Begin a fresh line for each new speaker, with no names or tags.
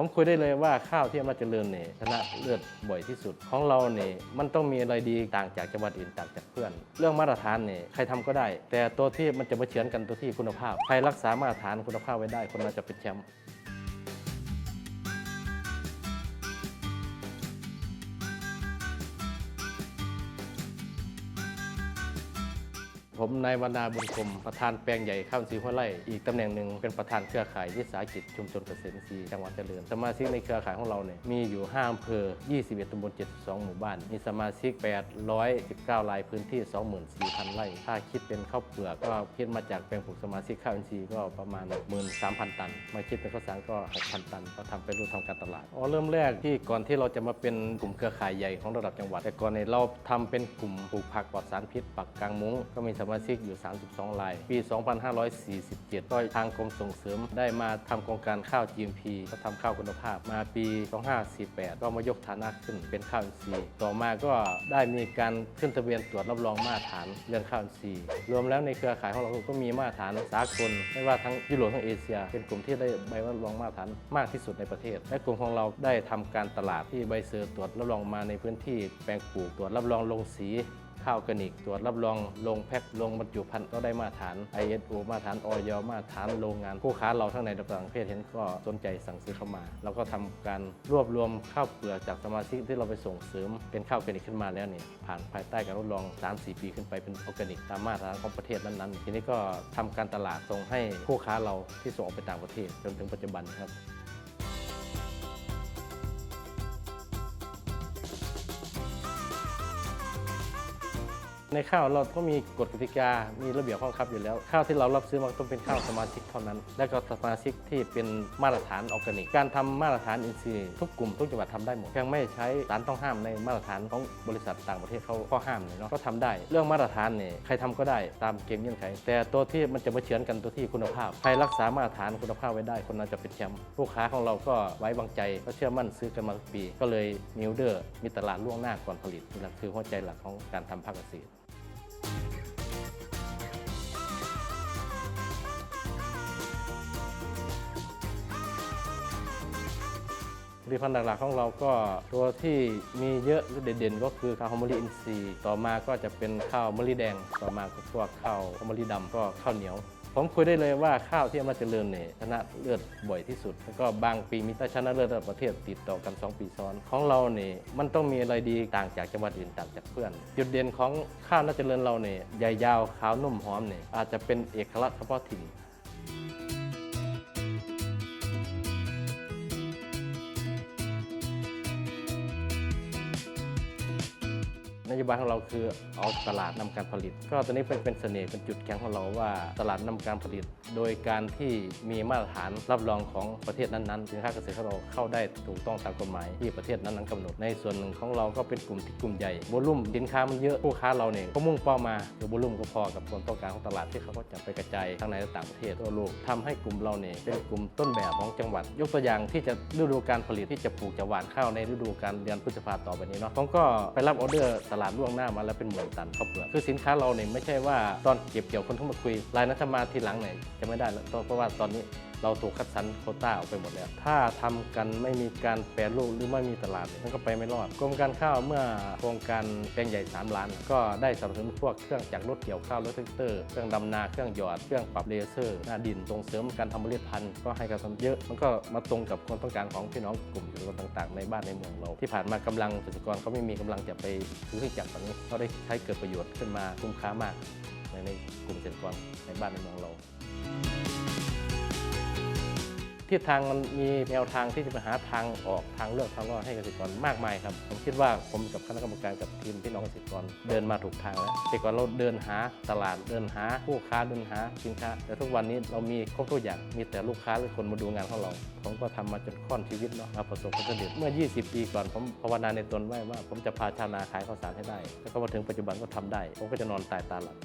ผมคุยได้เลยว่าข้าวที่อำนาจเจริญเนี่ยชนะเลือดบ่อยที่สุด ของเราเนี่ยมันต้องมีอะไรดีต่างจากจังหวัดอื่นต่างจากเพื่อน เรื่องมาตรฐานเนี่ยใครทำก็ได้ แต่ตัวที่มันจะมาเฉือนกันตัวที่คุณภาพ ใครรักษามาตรฐานคุณภาพไว้ได้คนนั้นจะเป็นแชมป์ ผมนายวรรณาบุญคมประธานแปลงใหญ่ข้าวสีหัวไร่อีกตำแหน่งหนึ่งเป็นประธานเครือข่ายวิสาหกิจชุมชนเกษตรอินทรีย์จังหวัดเจริญ สมาชิกในเครือข่ายของเราเนี่ยมีอยู่5อำเภอ 21ตำบล 72 หมู่บ้าน มีสมาชิก 819รายพื้นที่ 24,000 ไร่ ถ้าคิดเป็นข้าวเปลือกก็คิดมาจากแปลงปลูกสมาชิกข้าวอินทรีย์ก็ประมาณ 13,000 ตัน มาคิดเป็นข้าวสารก็ 6,000 ตัน ก็ทำไปรูปทำการตลาดอ๋อเริ่มแรกที่ก่อนที่เราจะมาเป็นกลุ่มเครือข่ายใหญ่ของระดับจังหวัด แต่ก่อนเนี่ยเราทำเป็นกลุ่มปลูกผักปลอดสารพิษปักกลางมุ้งก็มีสมาชิกอยู่ 32ราย ปี 2547 ก็ทางกรมส่งเสริมได้มาทำโครงการข้าว GMP ก็ทำข้าวคุณภาพ มาปี 2548 ก็มายกฐานะขึ้นเป็นข้าวอินทรีย์ต่อมาก็ได้มีการขึ้นทะเบียนตรวจรับรองมาตรฐานเรื่องข้าวอินทรีย์รวมแล้วในเครือข่ายของเราก็มีมาตรฐานสากลไม่ว่าทั้งยุโรปทั้งเอเชีย เป็นกลุ่มที่ได้ใบรับรองมาตรฐานมากที่สุดในประเทศ และกลุ่มของเราได้ทำการตลาดที่ใบเซอร์ตรวจรับรองมาในพื้นที่แปลงปลูกตรวจรับรองลงสี ข้าวกนิก ตรวจรับรองลงแพ็คลงบรรจุภัณฑ์ก็ได้มาตรฐาน ISO มาตรฐานออยมาตรฐานโรงงาน ผู้ค้าเราทั้งในและต่างประเทศเห็นก็สนใจสั่งซื้อเข้ามา เราก็ทำการรวบรวมข้าวเปลือกจากสมาชิกที่เราไปส่งเสริมเป็นข้าวออร์แกนิกขึ้นมาแล้วเนี่ยผ่านภายใต้การทดลอง 3-4 ปีขึ้นไปเป็นออร์แกนิกตามมาตรฐานของประเทศนั้นๆ ทีนี้ก็ทำการตลาดส่งให้ผู้ค้าเราที่ส่งออกไปต่างประเทศจนถึงปัจจุบันครับ ในข้าวเราก็มีกฎกติกา มีระเบียบข้อบังคับอยู่แล้ว ข้าวที่เรารับซื้อมันต้องเป็นข้าวสมาชิกเท่านั้น และก็สมาชิกที่เป็นมาตรฐานออร์แกนิก การทำมาตรฐานอินทรีย์ทุกกลุ่มทุกจังหวัดทำได้หมด ยังไม่ใช้สารต้องห้ามในมาตรฐานของบริษัทต่างประเทศเขาข้อห้ามเนี่ยเนาะ ก็ทำได้ เรื่องมาตรฐานเนี่ยใครทำก็ได้ตามเกณฑ์เงื่อนไข แต่ตัวที่มันจะมาเฉือนกันตัวที่คุณภาพ ใครรักษามาตรฐานคุณภาพไว้ได้ คนนั้นจะเป็นแชมป์ ลูกค้าของเราก็ไว้วางใจก็เชื่อมั่นซื้อกันมาทุกปี ก็เลยมิวเดอร์มีตลาดล่วงหน้าก่อนผลิตนี่แหละคือหัวใจหลักของการทำภาคเกษตร ผลิตภัณฑ์หลักๆของเราก็ตัวที่มีเยอะเด่นๆ ก็คือข้าวหอมมะลิอินทรีย์ ต่อมาก็จะเป็นข้าวมะลิแดง ต่อมาก็พวกข้าวหอมมะลิดำก็ข้าวเหนียว ผมคุยได้เลยว่าข้าวที่อำนาจเจริญเนี่ยชนะเลือดบ่อยที่สุด แล้วก็บางปีมีแต่ชนะเลิศระดับประเทศติดต่อกัน 2 ปีซ้อน ของเราเนี่ยมันต้องมีอะไรดีต่างจากจังหวัดอื่นต่างจากเพื่อน จุดเด่นของข้าวอำนาจเจริญเราเนี่ยใหญ่ยาวขาวนุ่มหอมเนี่ยอาจจะเป็นเอกลักษณ์เฉพาะถิ่น โยบายของเราคือเอาตลาดนำการผลิต ก็ตอนนี้เป็นเป็นเสน่ห์เป็นจุดแข็งของเราว่าตลาดนำการผลิต โดยการที่มีมาตรฐานรับรองของประเทศนั้นๆสินค้าเกษตรของเราเข้าได้ถูกต้องตามกฎหมายที่ประเทศนั้นๆกำหนดในส่วนหนึ่งของเราก็เป็นกลุ่มที่กลุ่มใหญ่วลุ่มสินค้ามันเยอะผู้ค้าเราเนี่ยก็มุ่งเป้ามาคือวลุ่มก็พอกับความต้องการของตลาดที่เขาก็จะไปกระจายทั้งในและต่างประเทศทั่วโลกทำให้กลุ่มเราเนี่ยเป็นกลุ่มต้นแบบของจังหวัด ยกตัวอย่างที่จะฤดูการผลิตที่จะปลูกจะหว่านข้าวในฤดูการเดือนพฤษภาต่อไปนี้เนาะผมก็ไปรับออเดอร์ตลาดล่วงหน้ามาแล้วเป็นหมื่นตันข้าวเปลือกคือสินค้าเราเนี่ยไม่ใช่ว่าตอนเก็บเกี่ยวคนเข้ามาคุยรายนั้นถ้ามาทีหลังเนี่ยจะไม่ได้แล้วเพราะว่าตอนนี้ เราถูกคัดสรรโคต้าออกไปหมดแล้ว ถ้าทำกันไม่มีการแปรรูปหรือไม่มีตลาดนี่ยมันก็ไปไม่รอดกรมการข้าวเมื่อโครงการแปลงใหญ่ 3 ล้าน ก็ได้สนับสนุนพวกเครื่องจักรรถเกี่ยวข้าวรถแท็กเตอร์เครื่องดำนาเครื่องหยอดเครื่องปรับเลเซอร์หน้าดินส่งเสริมการทำเมล็ดพันธุ์ก็ให้การสนับเยอะ มันก็มาตรงกับความต้องการของพี่น้องกลุ่มเกษตรกรต่างๆ ในบ้านในเมืองเราที่ผ่านมากำลังเกษตรกรเขาไม่มีกำลังจะไปซื้อเครื่องจักรแบบนี้เขาได้ใช้เกิดประโยชน์ขึ้นมาคุ้มค่ามากในในกลุ่มเกษตรกรในบ้านในเมืองเรา ทิศทางมันมีแนวทางที่จะไปหาทางออกทางเลือกทางรอดให้เกษตรกรมากมายครับ ผมคิดว่าผมกับคณะกรรมการกับทีมพี่น้องเกษตรกรเดินมาถูกทางแล้วแต่ก่อนเราเดินหาตลาดเดินหาผู้ค้าเดินหาสินค้า แต่ทุกวันนี้เรามีครบทุกอย่างมีแต่ลูกค้าหรือคนมาดูงานของเรา ผมก็ทำมาจนค่อนชีวิตเนาะประสบความสำเร็จเมื่อ 20 ปีก่อนผมภาวนาในตนไว้ว่า ผมจะพาชาวนาขายข้าวสารให้ได้ แล้วก็มาถึงปัจจุบันก็ทำได้ ผมก็จะนอนตายตาหลับ